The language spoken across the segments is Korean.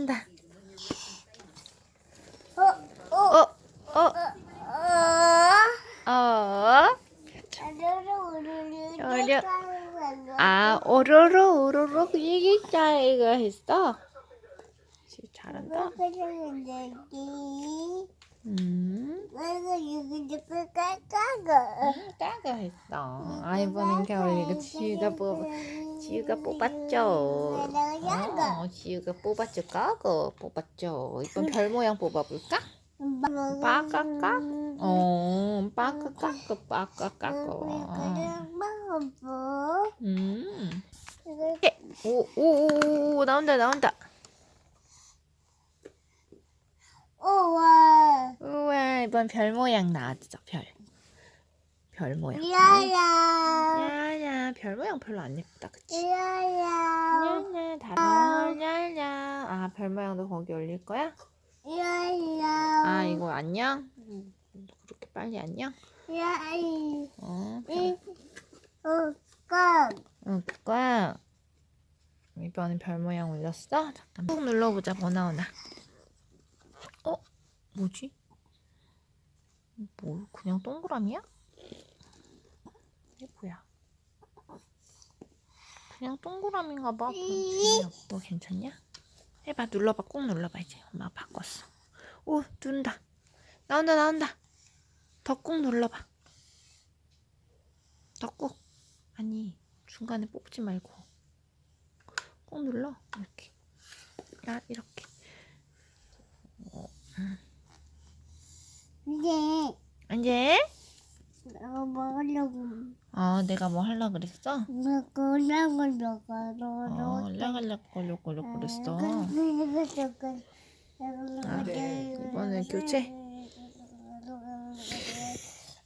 잘한다. 어, 어, 어, 어, 어. 어. 어려. 아, 오로로, 오로로, 그 얘기자이가 했어. 지- 잘한다. 음, 따가 했어. 아, 이번엔 겨울 이거 지우가 뽑, 지우가 뽑았죠. 어, 지우가 뽑았죠. 까고 뽑았죠. 이번 별 모양 뽑아볼까? 빠까까? 어, 빠까까까, 빠까까까. 음. 오, 오, 오, 오, 나온다, 나온다. 우와. 우와, 이번 별 모양 나왔죠, 별. 별 모양. 야야. 야야, 별 모양 별로 안 예쁘다, 그치? 야야. 야야, 다른 야야. 아, 별 모양도 거기 올릴 거야? 야야. 아, 이거 안녕? 그렇게 빨리 안녕? 야이. 어, 이. 어, 깜. 응, 그거야. 이번엔 별 모양 올렸어? 잠깐 꾹 눌러보자, 뭐 나오나. 어? 뭐지? 뭐, 그냥 동그라미야? 이게 뭐야? 그냥 동그라미인가 봐. 너 괜찮냐? 해봐, 눌러봐, 꾹 눌러봐, 이제. 엄마가 바꿨어. 오, 누른다. 나온다, 나온다. 더 꾹 눌러봐. 더 꾹. 아니, 중간에 뽑지 말고. 꾹 눌러. 이렇게. 야, 이렇게. 이제 이제, 내가 먹으려고 어, 내가 뭐 하려고 그랬어? 먹으려고 어, 먹으려고 랄랄랄거려거려 그랬어. 아, 이번엔 교체?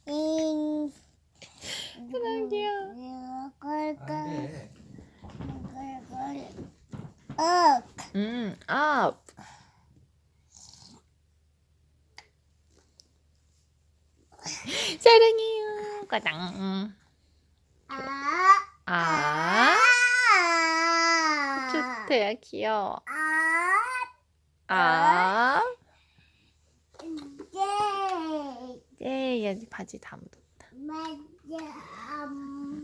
잉. 사랑해요. 걸걸. 걸걸. 어. 음, 아. 사랑해요. 까당. 아. 아. 아. 좋대요. 귀여워. 아. 아. 예. 예, 얘 바지 다 묻었다. 맞아. 음.